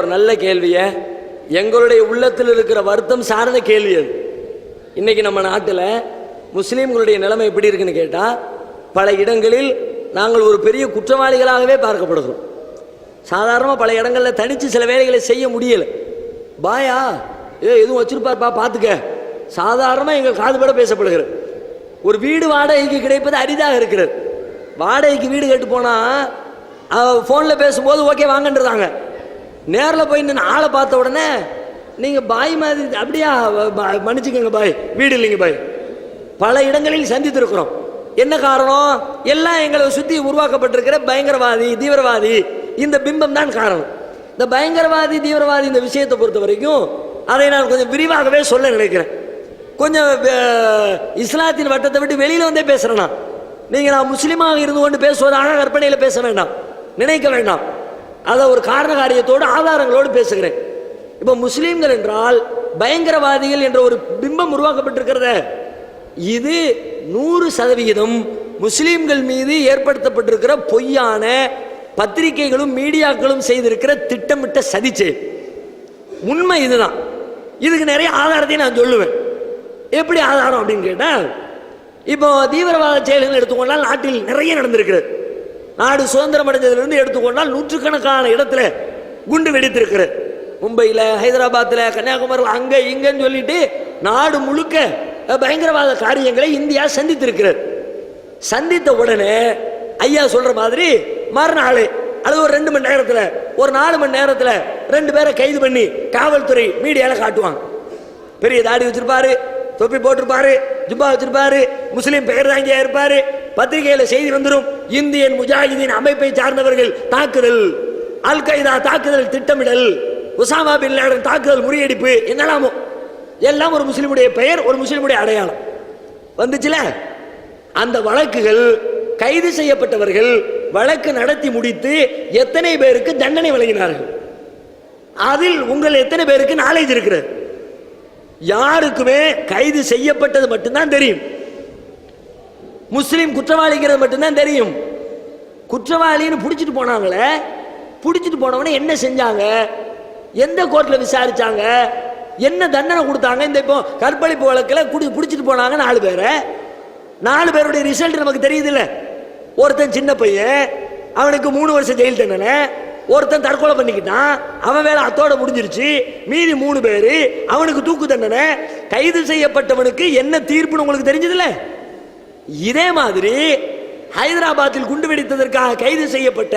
ஒரு நல்ல கேள்வியை எங்களுடைய உள்ளத்தில் இருக்கிற வருத்தம் சார்ந்த கேள்வி அது. இன்னைக்கு நம்ம நாட்டில் முஸ்லீம்களுடைய நிலைமை எப்படி இருக்குன்னு கேட்டால் பல இடங்களில் நாங்கள் ஒரு பெரிய குற்றவாளிகளாகவே பார்க்கப்படுகிறோம். சாதாரணமாக பல இடங்களில் தனித்து சில வேலைகளை செய்ய முடியலை. பாயா ஏ எதுவும் வச்சிருப்பார்ப்பா பார்த்துக்க சாதாரணமாக எங்கள் காதுபட பேசப்படுகிறது. ஒரு வீடு வாடகைக்கு கிடைப்பது அரிதாக இருக்கிறது. வாடகைக்கு வீடு கேட்டு போனால் ஃபோனில் பேசும்போது ஓகே வாங்கன்றதாங்க. நேரில் போய் நின்று ஆளை பார்த்த உடனே நீங்கள் பாய் மாதிரி அப்படியா? மன்னிச்சுக்கோங்க பாய். வீடு இல்லைங்க பாய். பல இடங்களில் சந்தித்திருக்கிறோம். என்ன காரணம்? எல்லாம் எங்களை சுற்றி உருவாக்கப்பட்டிருக்கிற பயங்கரவாதி தீவிரவாதி. இந்த பிம்பம் தான் காரணம். இந்த பயங்கரவாதி தீவிரவாதி இந்த விஷயத்தை பொறுத்த வரைக்கும் அதை நான் கொஞ்சம் விரிவாகவே சொல்ல நினைக்கிறேன். கொஞ்சம் இஸ்லாத்தின் வட்டத்தை விட்டு வெளியில் வந்தே பேசுகிறேன் நான். நீங்கள் நான் முஸ்லீமாக இருந்து கொண்டு பேசுவதாக கற்பனையில் பேச வேண்டாம். நினைக்க வேண்டாம். அதை ஒரு காரண காரியத்தோடு ஆதாரங்களோடு பேசுகிறேன். இப்போ முஸ்லீம்கள் என்றால் பயங்கரவாதிகள் என்ற ஒரு பிம்பம் உருவாக்கப்பட்டிருக்கிறத. இது நூறு சதவிகிதம் முஸ்லீம்கள் மீது ஏற்படுத்தப்பட்டிருக்கிற பொய்யான பத்திரிகைகளும் மீடியாக்களும் செய்திருக்கிற திட்டமிட்ட சதிச்சு. உண்மை இதுதான். இதுக்கு நிறைய ஆதாரத்தையும் நான் சொல்லுவேன். எப்படி ஆதாரம் அப்படின்னு கேட்டால் இப்போ தீவிரவாத செயல்கள் எடுத்துக்கொண்டால் நாட்டில் நிறைய நடந்திருக்கிறது. நாடு சுதந்திரம் அடைஞ்சதுலேருந்து எடுத்துக்கொண்டால் நூற்றுக்கணக்கான இடத்துல குண்டு வெடித்திருக்கிறது. மும்பையில் ஹைதராபாத்தில் கன்னியாகுமரி அங்கே இங்கேன்னு சொல்லிட்டு நாடு முழுக்க பயங்கரவாத காரியங்களை இந்தியா சந்தித்திருக்கிறது. சந்தித்த உடனே ஐயா சொல்கிற மாதிரி மறுநாள் அல்லது ஒரு ரெண்டு மணி நேரத்தில் ஒரு நாலு மணி நேரத்தில் ரெண்டு பேரை கைது பண்ணி காவல்துறை மீடியாவில் காட்டுவாங்க. பெரிய தாடி வச்சிருப்பாரு தொப்பி போட்டிருப்பாரு ஜுப்பா வச்சிருப்பாரு முஸ்லீம் பெயர் தாங்கியா இருப்பாரு பத்திரிகையில் செய்தி வந்துடும் இந்தியன் முஜாஹிதீன் அமைப்பை சார்ந்தவர்கள் தாக்குதல் அல் கைதா தாக்குதல் திட்டமிடல் உசாமா பின் லேடன் தாக்குதல் முறியடிப்பு என்னெல்லாமோ. எல்லாம் ஒரு முஸ்லீமுடைய பெயர் ஒரு முஸ்லீமுடைய அடையாளம். வந்துச்சுல? அந்த வழக்குகள் கைது செய்யப்பட்டவர்கள் வழக்கு நடத்தி முடித்து எத்தனை பேருக்கு தண்டனை வழங்கினார்கள்? அதில் உங்கள் எத்தனை பேருக்கு நாலேஜ் இருக்கிறது? யாருக்குமே கைது செய்யப்பட்டது மட்டும்தான் தெரியும். முஸ்லீம் குற்றவாளிங்கிறது மட்டும்தான் தெரியும். குற்றவாளின்னு பிடிச்சிட்டு போனாங்களே பிடிச்சிட்டு போனவனே என்ன செஞ்சாங்க? எந்த கோர்ட்டில் விசாரிச்சாங்க? என்ன தண்டனை கொடுத்தாங்க? இந்த இப்போ கற்பழிப்பு வழக்கில் குடி பிடிச்சிட்டு போனாங்க நாலு பேரை. நாலு பேருடைய ரிசல்ட் நமக்கு தெரியுதுல்ல. ஒருத்தன் சின்ன பையன் அவனுக்கு மூணு வருஷம் ஜெயில் தண்டனை. ஒருத்தன் தற்கொலை பண்ணிக்கிட்டான். அவன் வேலை அத்தோட முடிஞ்சிருச்சு. மீதி மூணு பேர் அவனுக்கு தூக்கு தண்டனை. கைது செய்யப்பட்டவனுக்கு என்ன தீர்ப்புன்னு உங்களுக்கு தெரிஞ்சதில்ல? இதே மாதிரி ஹைதராபாத்தில் குண்டு வெடித்ததற்காக கைது செய்யப்பட்ட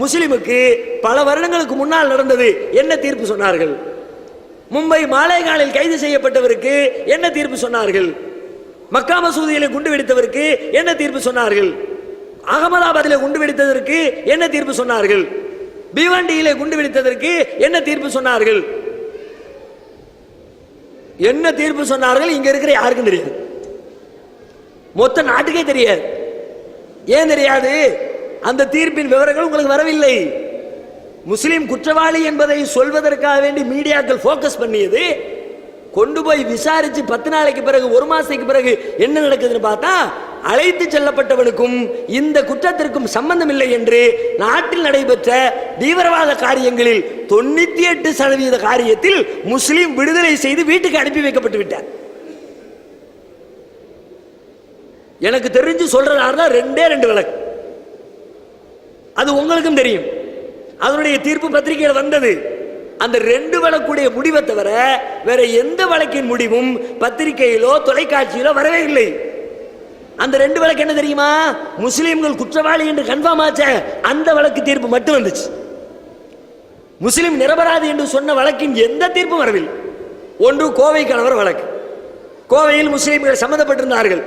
முஸ்லிமுக்கு பல வருடங்களுக்கு முன்னால் நடந்தது என்ன தீர்ப்பு சொன்னார்கள்? மும்பை மாலைகாலில் கைது செய்யப்பட்டவருக்கு என்ன தீர்ப்பு சொன்னார்கள்? மக்கா மசூதியில் குண்டு வெடித்தவருக்கு என்ன தீர்ப்பு சொன்னார்கள்? அகமதாபாத்தில் குண்டு வெடித்ததற்கு என்ன தீர்ப்பு சொன்னார்கள்? பீவண்டியிலே குண்டு வெடித்ததற்கு என்ன தீர்ப்பு சொன்னார்கள்? என்ன தீர்ப்பு சொன்னார்கள்? இங்க இருக்கிற யாருக்கும் தெரியாது. மொத்த நாட்டுக்கே தெரியாது. ஏன் தெரியாது? அந்த தீர்ப்பின் விவரங்கள் உங்களுக்கு வரவில்லை. முஸ்லிம் குற்றவாளி என்பதை சொல்வதற்காக வேண்டி மீடியாக்கள் ஃபோக்கஸ் பண்ணியது கொண்டு போய் விசாரிச்சு பத்து நாளைக்கு பிறகு ஒரு மாசத்துக்கு பிறகு என்ன நடக்குதுன்னு பார்த்தா அழைத்து செல்லப்பட்டவனுக்கும் இந்த குற்றத்திற்கும் சம்பந்தம் இல்லை என்று நாட்டில் நடைபெற்ற தீவிரவாத காரியங்களில் தொண்ணூத்தி எட்டு சதவீத காரியத்தில் முஸ்லீம் விடுதலை செய்து வீட்டுக்கு அனுப்பி வைக்கப்பட்டு விட்டார். எனக்கு தெரிஞ்சு சொல்றதா ரெண்டே ரெண்டு விளக்கு. அது உங்களுக்கும் தெரியும். அதனுடைய தீர்ப்பு பத்திரிகையில் வந்தது. அந்த ரெண்டு வழக்குடைய முடிவை தவிர வேற எந்த வழக்கின் முடிவும் பத்திரிகையிலோ தொலைக்காட்சியிலோ வரவே இல்லை. அந்த ரெண்டு வழக்கு என்ன தெரியுமா? முஸ்லிம்கள் குற்றவாளி என்று கன்ஃபார்ம் ஆச்ச அந்த வழக்கு தீர்ப்பு மட்டும் வந்துச்சு. முஸ்லிம் நிரபராதி என்று சொன்ன வழக்கின் எந்த தீர்ப்பும் வரவில்லை. ஒன்று கோவை கணவர் வழக்கு. கோவையில் முஸ்லிம்கள் சம்மந்தப்பட்டிருந்தார்கள்.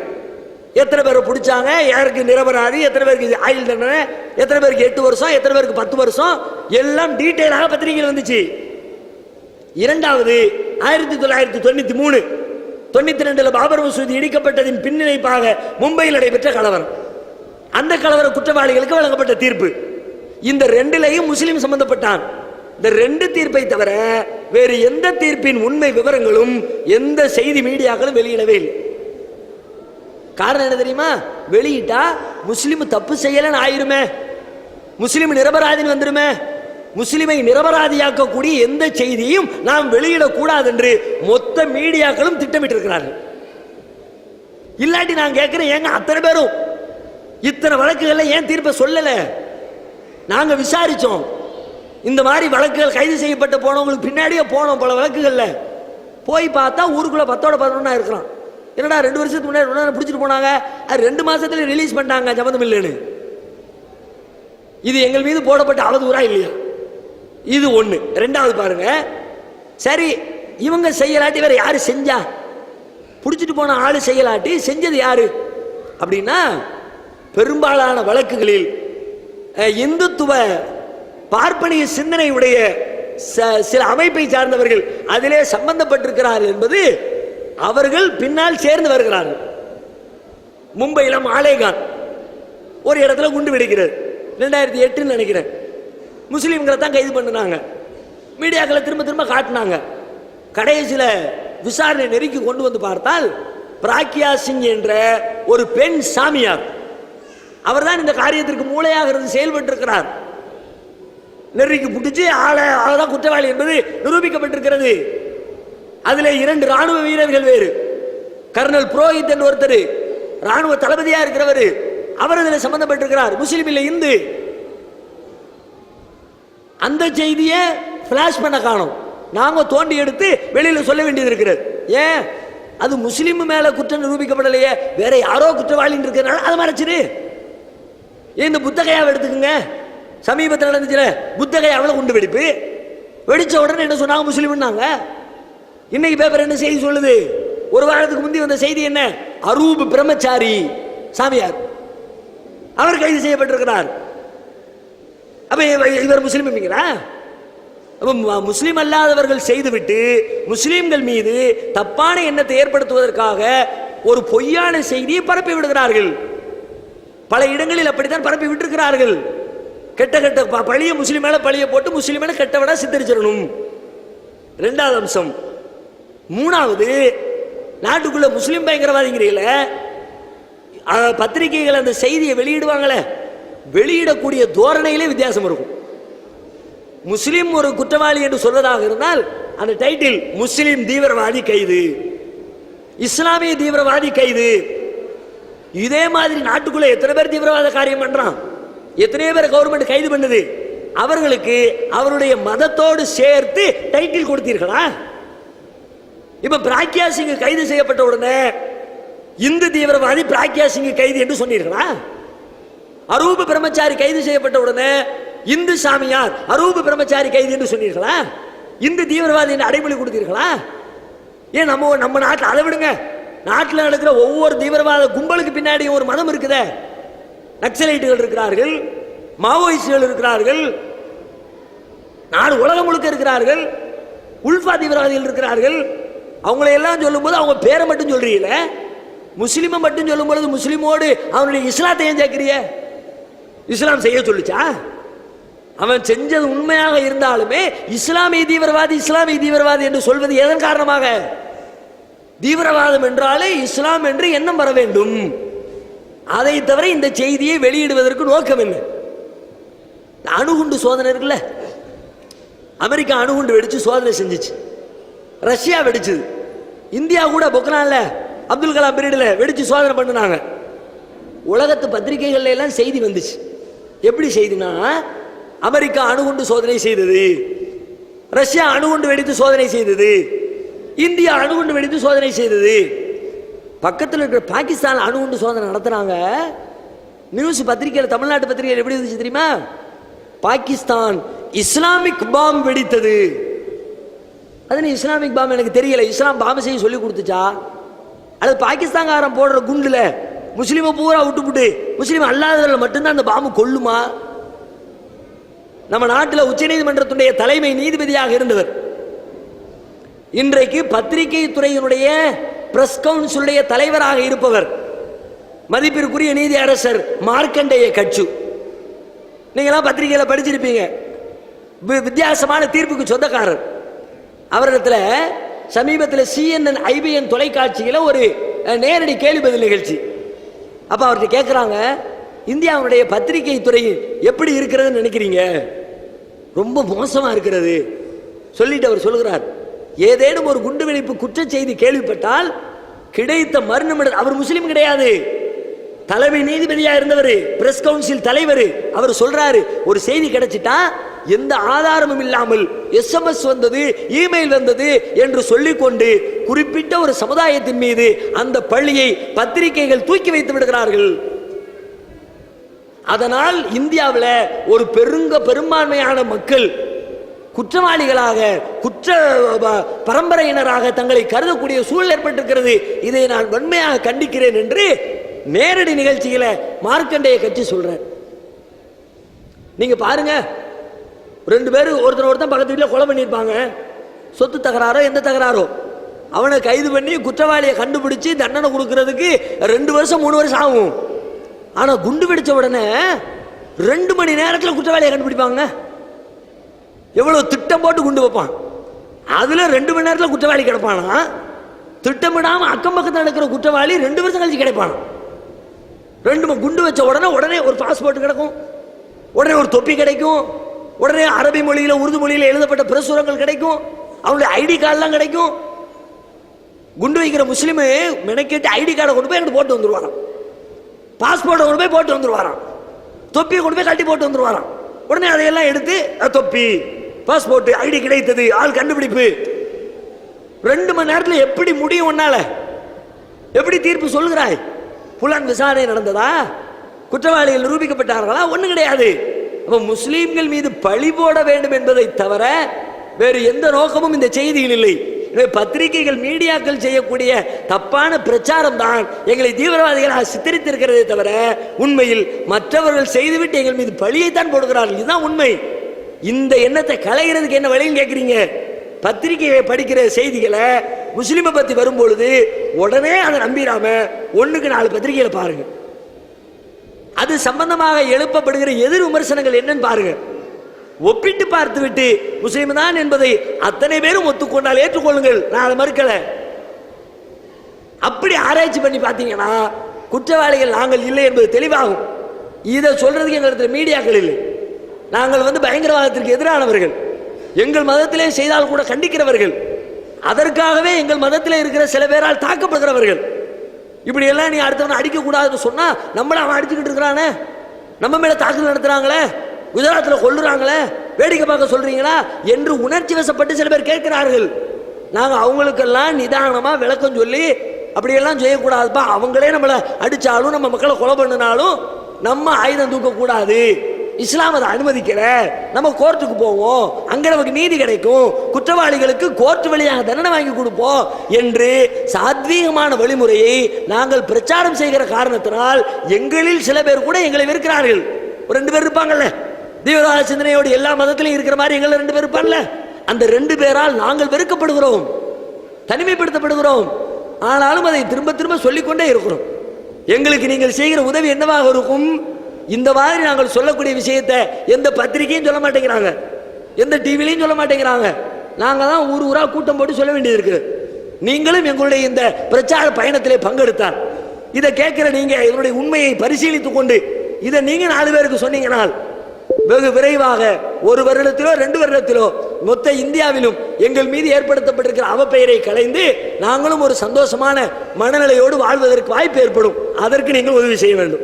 எத்தனை பேரை பிடிச்சாங்க? யாருக்கு நிரபராதி? எத்தனை பேருக்கு ஆயுள் தண்டனை? எத்தனை பேருக்கு எட்டு வருஷம்? எத்தனை பேருக்கு பத்து வருஷம்? எல்லாம் டீட்டெயிலாக பத்திரிகையில் வந்துச்சு. இரண்டாவது ஆயிரத்தி தொள்ளாயிரத்தி தொண்ணூத்தி மூணு. தொண்ணூத்தி ரெண்டுல பாபர் மசூதி இடிக்கப்பட்டதின் பின்னிணைப்பாக மும்பையில் நடைபெற்ற கலவரம். அந்த கலவர குற்றவாளிகளுக்கு வழங்கப்பட்ட தீர்ப்பு. இந்த ரெண்டுலையும் முஸ்லீம் சம்பந்தப்பட்டான். இந்த ரெண்டு தீர்ப்பை தவிர வேறு எந்த தீர்ப்பின் உண்மை விவரங்களும் எந்த செய்தி மீடியாக்களும் வெளியிடவே இல்லை. காரணம் என்ன தெரியுமா? வெளியிட்டா முஸ்லீம் தப்பு செய்யலன்னு ஆயிருமே. முஸ்லீம் நிரபராதின்னு வந்துருமே. முஸ்லிமை நிரபராதியாக்கக்கூடிய எந்த செய்தியும் நாம் வெளியிடக்கூடாது என்று மொத்த மீடியாக்களும் திட்டமிட்டிருக்கிறார்கள். இல்லாட்டி நான் கேட்கிறேன் ஏங்க அத்தனை பேரும்? இத்தனை வழக்குகள்ல ஏன் தீர்ப்பை சொல்லலை? நாங்கள் விசாரித்தோம் இந்த மாதிரி வழக்குகள் கைது செய்யப்பட்டு போனவங்களுக்கு பின்னாடியே போனோம் பல வழக்குகளில். போய் பார்த்தா ஊருக்குள்ளே பத்தோட பதினொன்னா இருக்கிறான் என்னடா ரெண்டு வருஷத்துக்கு முன்னாடி பிடிச்சிட்டு போனாங்க? அது ரெண்டு மாசத்துல ரிலீஸ் பண்ணிட்டாங்க சம்மந்தம் இல்லைன்னு இது எங்கள் மீது போடப்பட்ட அவதூறா இல்லையா? இது ஒண்ணு. ரெண்டாவது பாருங்க. சரி இவங்க செய்யலாட்டி வேற யாரு செஞ்சா? பிடிச்சிட்டு போன ஆள் செய்யலாட்டி செஞ்சது யாரு? அப்படின்னா பெரும்பாலான வழக்குகளில் இந்துத்துவ பார்ப்பனிய சிந்தனை உடைய ச- சில அமைப்பை சார்ந்தவர்கள் அதிலே சம்பந்தப்பட்டிருக்கிறார்கள் என்பது அவர்கள் பின்னால் சேர்ந்து வருகிறார்கள். மும்பையில் மாலேகான் ஒரு இடத்துல குண்டு வெடிக்கிறது. ரெண்டாயிரத்தி எட்டுன்னு நினைக்கிறேன். முஸ்லீம்களை தான் கைது பண்ணினாங்க. மீடியாக்களை திரும்ப திரும்ப காட்டினாங்க. கடைசியில் விசாரணை நெருக்கி கொண்டு வந்து பார்த்தால் பிராக்யா சிங் என்ற ஒரு பெண் சாமியார் அவர்தான் இந்த காரியத்திற்கு மூளையாக இருந்து செயல்பட்டு இருக்கிறார் நெருக்கி பிடிச்சி ஆளை அவர்தான் குற்றவாளி என்பது நிரூபிக்கப்பட்டிருக்கிறது. அதில் இரண்டு ராணுவ வீரர்கள் வேறு. கர்னல் புரோஹித் என்று ஒருத்தர் ராணுவ தளபதியா இருக்கிறவர் அவர் அதில் சம்பந்தப்பட்டிருக்கிறார். முஸ்லீம் இல்லை இந்து. அந்த செய்தியை ஃபிளாஷ் பண்ண காணும். நாங்க தோண்டி எடுத்து வெளியில சொல்ல வேண்டியது இருக்கிறது. ஏன்? அது முஸ்லீம் மேல குற்றம் நிரூபிக்கப்படலையே. வேற யாரோ குற்றவாளின்னு இருக்கிறனால அதை மறைச்சிரு. இந்த புத்தகையாவை எடுத்துக்கோங்க? சமீபத்தில் நடந்துச்சுல புத்தகையாவில் குண்டு வெடிப்பு. வெடிச்ச உடனே என்ன சொன்னாங்க? முஸ்லீம்னாங்க. இன்னைக்கு பேப்பர் என்ன செய்தி சொல்லுது? ஒரு வாரத்துக்கு முந்தி வந்த செய்தி என்ன? அரூப் பிரம்மச்சாரி. சாமியார். அவர் கைது செய்யப்பட்டிருக்கிறார். அப்ப இவர் முஸ்லீம் அப்ப முஸ்லீம் அல்லாதவர்கள் செய்துவிட்டு முஸ்லீம்கள் மீது தப்பான எண்ணத்தை ஏற்படுத்துவதற்காக ஒரு பொய்யான செய்தியை பரப்பி விடுகிறார்கள். பல இடங்களில் அப்படித்தான் பரப்பி விட்டிருக்கிறார்கள். கெட்ட கெட்ட ப- பழிய முஸ்லீம் மேல பழிய போட்டு முஸ்லீம் மேல கெட்டவடா சித்தரிச்சிடணும். ரெண்டாவது அம்சம். மூணாவது நாட்டுக்குள்ள முஸ்லீம் பயங்கரவாதிங்கிறீங்கள பத்திரிகைகள் அந்த செய்தியை வெளியிடுவாங்களே வெளியிடக்கூடிய தோரணையிலே வித்தியாசம் இருக்கும். முஸ்லீம் ஒரு குற்றவாளி என்று சொல்வதாக இருந்தால் அந்த டைட்டில் முஸ்லீம் தீவிரவாதி கைது. இஸ்லாமிய தீவிரவாதி கைது. இதே மாதிரி நாட்டுக்குள்ள எத்தனை பேர் தீவிரவாத காரியம் பண்றான்? எத்தனையோ பேர் கவர்மெண்ட் கைது பண்ணுது. அவர்களுக்கு அவருடைய மதத்தோடு சேர்த்து டைட்டில் கொடுத்தீர்களா? இப்ப பிராக்யா சிங் கைது செய்யப்பட்ட உடனே இந்து தீவிரவாதி பிராக்யா சிங் கைது என்று சொன்னீர்களா அரூப பிரம்மச்சாரி கைது செய்யப்பட்ட உடனே இந்து சாமியார் அரூப பிரம்மச்சாரி கைது என்று சொன்னீர்களா இந்து தீவிரவாதி என்று அடைமொழி கொடுத்தீர்களா ஏன் நம்ம நம்ம நாட்டில் அதை விடுங்க. நாட்டில் நடக்கிற ஒவ்வொரு தீவிரவாத கும்பலுக்கு பின்னாடி ஒரு மதம் இருக்குதே. நக்சலைட்டுகள் இருக்கிறார்கள் மாவோயிஸ்டுகள் இருக்கிறார்கள் நாடு உலகம் முழுக்க இருக்கிறார்கள் உல்ஃபா தீவிரவாதிகள் இருக்கிறார்கள் அவங்களை எல்லாம் சொல்லும்போது அவங்க பேரை மட்டும் சொல்றீங்களே? முஸ்லீமை மட்டும் சொல்லும் பொழுது அவனுடைய இஸ்லாத்தை ஏன் சேர்க்கிறிய? இஸ்லாம் செய்ய சொல்லுச்சா? அவன் செஞ்சது உண்மையாக இருந்தாலுமே இஸ்லாமிய தீவிரவாதி இஸ்லாமிய தீவிரவாதி என்று சொல்வது எதன் காரணமாக? தீவிரவாதம் என்றாலே இஸ்லாம் என்று எண்ணம் வர வேண்டும். அதை தவிர இந்த செய்தியை வெளியிடுவதற்கு நோக்கம் என்ன? அணுகுண்டு சோதனை இருக்குல்ல? அமெரிக்கா அணுகுண்டு வெடிச்சு சோதனை செஞ்சுச்சு. ரஷ்யா வெடிச்சது இந்தியா கூட பொக்ரான்ல அப்துல் கலாம் பீரியடில் வெடிச்சு சோதனை பண்ணினாங்க. உலகத்து பத்திரிகைகள்ல எல்லாம் செய்தி வந்துச்சு. எப்படி செய்தினா அமெரிக்கா அணுகுண்டு சோதனை செய்தது. ரஷ்யா அணுகுண்டு வெடித்து சோதனை செய்தது. இந்தியா அணுகுண்டு வெடித்து சோதனை செய்தது. பக்கத்தில் இருக்கிற பாகிஸ்தான் அணுகுண்டு சோதனை நடத்துனாங்க. நியூஸ் பத்திரிகையில் தமிழ்நாட்டு பத்திரிகையில் எப்படி இருந்துச்சு தெரியுமா? பாகிஸ்தான் இஸ்லாமிக் பாம் வெடித்தது. அது இஸ்லாமிக் பாம்பு எனக்கு தெரியல. இஸ்லாம் பாம்பு செய்ய சொல்லி கொடுத்துச்சா? அது பாகிஸ்தான்காரன் போடுற குண்டில் முஸ்லீமை பூரா விட்டுப்புட்டு முஸ்லீம் அல்லாதவர்கள் மட்டும்தான் அந்த பாம்பு கொல்லுமா? நம்ம நாட்டில் உச்சநீதிமன்றத்துடைய தலைமை நீதிபதியாக இருந்தவர். இன்றைக்கு பத்திரிகை துறையினுடைய பிரஸ் கவுன்சிலுடைய தலைவராக இருப்பவர் மதிப்பிற்குரிய நீதி அரசர் மார்க்கண்டேய கட்சு. நீங்களாம் பத்திரிகையில் படிச்சிருப்பீங்க. வித்தியாசமான தீர்ப்புக்கு சொந்தக்காரர். அவரிடத்துல சமீபத்தில் சிஎன்என் ஐபிஎன் தொலைக்காட்சியில் ஒரு நேரடி கேள்வி பதில் நிகழ்ச்சி. அப்போ அவர்கிட்ட கேட்குறாங்க இந்தியாவுடைய பத்திரிகை துறை எப்படி இருக்கிறதுன்னு நினைக்கிறீங்க? ரொம்ப மோசமாக இருக்கிறது. சொல்லிட்டு அவர் சொல்கிறார் ஏதேனும் ஒரு குண்டுவெடிப்பு குற்ற செய்தி கேள்விப்பட்டால் கிடைத்த மறுநிமிடம் அவர் முஸ்லீம் கிடையாது. தலைமை நீதிபதியாக இருந்தவர் பிரஸ் கவுன்சில் தலைவர். அவர் சொல்றாரு ஒரு செய்தி கிடைச்சிட்டா எந்த ஆதாரமும் இல்லாமல் எஸ்எம்எஸ் வந்தது இமெயில் வந்தது என்று சொல்லிக்கொண்டு குறிப்பிட்ட ஒரு சமுதாயத்தின் மீது அந்த பள்ளியை பத்திரிகைகள் தூக்கி வைத்து விடுகிறார்கள். அதனால் இந்தியாவில் ஒரு பெருங்க பெரும்பான்மையான மக்கள் குற்றவாளிகளாக குற்ற ப- பரம்பரையினராக தங்களை கருதக்கூடிய சூழல் ஏற்பட்டிருக்கிறது. இதை நான் வன்மையாக கண்டிக்கிறேன் என்று நேரடி நிகழ்ச்சிகளை மார்க்கண்டேய கட்சி சொல்றேன் நீங்க பாருங்க. ரெண்டு பேரும் ஒருத்தர் ஒருத்தன் பக்கத்து வீட்டில் கொலை பண்ணியிருப்பாங்க. சொத்து தகராறோ எந்த தகராறோ? அவனை கைது பண்ணி குற்றவாளியை கண்டுபிடிச்சி தண்டனை கொடுக்கறதுக்கு ரெண்டு வருஷம் மூணு வருஷம் ஆகும். ஆனால் குண்டு வெடித்த உடனே ரெண்டு மணி நேரத்தில் குற்றவாளியை கண்டுபிடிப்பாங்க. எவ்வளோ திட்டம் போட்டு குண்டு வைப்பான். அதில் ரெண்டு மணி நேரத்தில் குற்றவாளி கிடைப்பானா? திட்டமிடாமல் அக்கம் பக்கத்தில் நடக்கிற குற்றவாளி ரெண்டு வருஷம் கழிச்சு கிடைப்பானா? ரெண்டு குண்டு வச்ச உடனே உடனே ஒரு பாஸ்போர்ட் கிடைக்கும். உடனே ஒரு தொப்பி கிடைக்கும். உடனே அரபி மொழியில உருது மொழியில எழுதப்பட்ட பிரசுரங்கள் கிடைக்கும். அவங்களுடைய ஐடி கார்டெலாம் கிடைக்கும். குண்டு வைக்கிற முஸ்லீமு மெனக்கேட்டு ஐடி கார்டை கொண்டு போய் என்கிட்ட போட்டு வந்துருவாராம். பாஸ்போர்ட்டை கொண்டு போய் போட்டு வந்துருவாராம். தொப்பியை கொண்டு போய் கட்டி போட்டு வந்துருவாராம். உடனே அதையெல்லாம் எடுத்து தொப்பி பாஸ்போர்ட் ஐடி கிடைத்தது ஆள் கண்டுபிடிப்பு. ரெண்டு மணி நேரத்தில் எப்படி முடியும் உன்னால? எப்படி தீர்ப்பு சொல்லுகிறாய்? புலன் விசாரணை நடந்ததா? குற்றவாளிகள் நிரூபிக்கப்பட்டார்களா? ஒன்றும் கிடையாது. அப்போ முஸ்லீம்கள் மீது பழி போட வேண்டும் என்பதை தவிர வேறு எந்த நோக்கமும் இந்த செய்தியில் இல்லை. எனவே பத்திரிகைகள் மீடியாக்கள் செய்யக்கூடிய தப்பான பிரச்சாரம் தான் எங்களை தீவிரவாதிகளாக சித்தரித்திருக்கிறதே தவிர உண்மையில் மற்றவர்கள் செய்துவிட்டு எங்கள் மீது பழியைத்தான் போடுகிறார்கள். இதுதான் உண்மை. இந்த எண்ணத்தை களைகிறதுக்கு என்ன வழின்னு கேட்குறீங்க பத்திரிகையை படிக்கிற செய்திகளை முஸ்லீமை பத்தி வரும்பொழுது உடனே அதை நம்பிடாம ஒன்றுக்கு நாலு பத்திரிகைகளை பாருங்க. அது சம்பந்தமாக எழுப்பப்படுகிற எதிர் விமர்சனங்கள் என்னன்னு பாருங்க. ஒப்பிட்டு பார்த்து விட்டு தான் என்பதை அத்தனை பேரும் ஒத்துக்கொண்டால் ஏற்றுக்கொள்ளுங்கள். நான் அதை மறுக்கல. அப்படி ஆராய்ச்சி பண்ணி பார்த்தீங்கன்னா குற்றவாளிகள் நாங்கள் இல்லை என்பது தெளிவாகும். இதை சொல்றதுக்கு எங்களிடத்தில் மீடியாக்கள் இல்லை. நாங்கள் வந்து பயங்கரவாதத்திற்கு எதிரானவர்கள். எங்கள் மதத்திலே செய்தால் கூட கண்டிக்கிறவர்கள். அதற்காகவே எங்கள் மதத்திலே இருக்கிற சில பேரால் தாக்கப்படுகிறவர்கள். இப்படி எல்லாம் நீ அடுத்தவனை அடிக்கக்கூடாதுன்னு சொன்னால் நம்மளை அவன் அடிச்சுக்கிட்டு இருக்கிறானே? நம்ம மேலே தாக்குதல் நடத்துகிறாங்களே குஜராத்தில் கொல்லுறாங்களே? வேடிக்கை பார்க்க சொல்கிறீங்களா என்று உணர்ச்சி வசப்பட்டு சில பேர் கேட்கிறார்கள். நாங்கள் அவங்களுக்கெல்லாம் நிதானமாக விளக்கம் சொல்லி அப்படியெல்லாம் செய்யக்கூடாதுப்பா. அவங்களே நம்மளை அடித்தாலும் நம்ம மக்களை கொலை பண்ணினாலும் நம்ம ஆயுதம் தூக்கக்கூடாது. இஸ்லாம் அதை அனுமதிக்கல. நம்ம கோர்ட்டுக்கு போவோம். அங்கே நமக்கு நீதி கிடைக்கும். குற்றவாளிகளுக்கு கோர்ட் வழியாக தண்டனை வாங்கி கொடுப்போம் என்று சாத்வீகமான வழிமுறையை நாங்கள் பிரச்சாரம் செய்கிற காரணத்தினால் எங்களில் சில பேர் கூட எங்களை வெறுக்கிறார்கள். ஒரு ரெண்டு பேர் இருப்பாங்கல்ல? தீவிரவாத சிந்தனையோடு எல்லா மதத்திலையும் இருக்கிற மாதிரி எங்களை ரெண்டு பேர் இருப்பாங்கல்ல? அந்த ரெண்டு பேரால் நாங்கள் வெறுக்கப்படுகிறோம். தனிமைப்படுத்தப்படுகிறோம். ஆனாலும் அதை திரும்ப திரும்ப சொல்லிக்கொண்டே இருக்கிறோம். எங்களுக்கு நீங்கள் செய்கிற உதவி என்னவாக இருக்கும்? இந்த மாதிரி நாங்கள் சொல்லக்கூடிய விஷயத்தை எந்த பத்திரிகையும் சொல்ல மாட்டேங்கிறாங்க. எந்த டிவிலையும் சொல்ல மாட்டேங்கிறாங்க. நாங்கள் தான் ஊர் ஊராக கூட்டம் போட்டு சொல்ல வேண்டியது இருக்குது நீங்களும் எங்களுடைய இந்த பிரச்சார பயணத்திலே பங்கெடுத்தார் இதை கேட்குற நீங்க இதனுடைய உண்மையை பரிசீலித்து கொண்டு இதை நீங்க நாலு பேருக்கு சொன்னீங்கனால் வெகு விரைவாக ஒரு வருடத்திலோ ரெண்டு வருடத்திலோ மொத்த இந்தியாவிலும் எங்கள் மீது ஏற்படுத்தப்பட்டிருக்கிற அவப்பெயரை களைந்து நாங்களும் ஒரு சந்தோஷமான மனநிலையோடு வாழ்வதற்கு வாய்ப்பு ஏற்படும். அதற்கு நீங்கள் உதவி செய்ய வேண்டும்.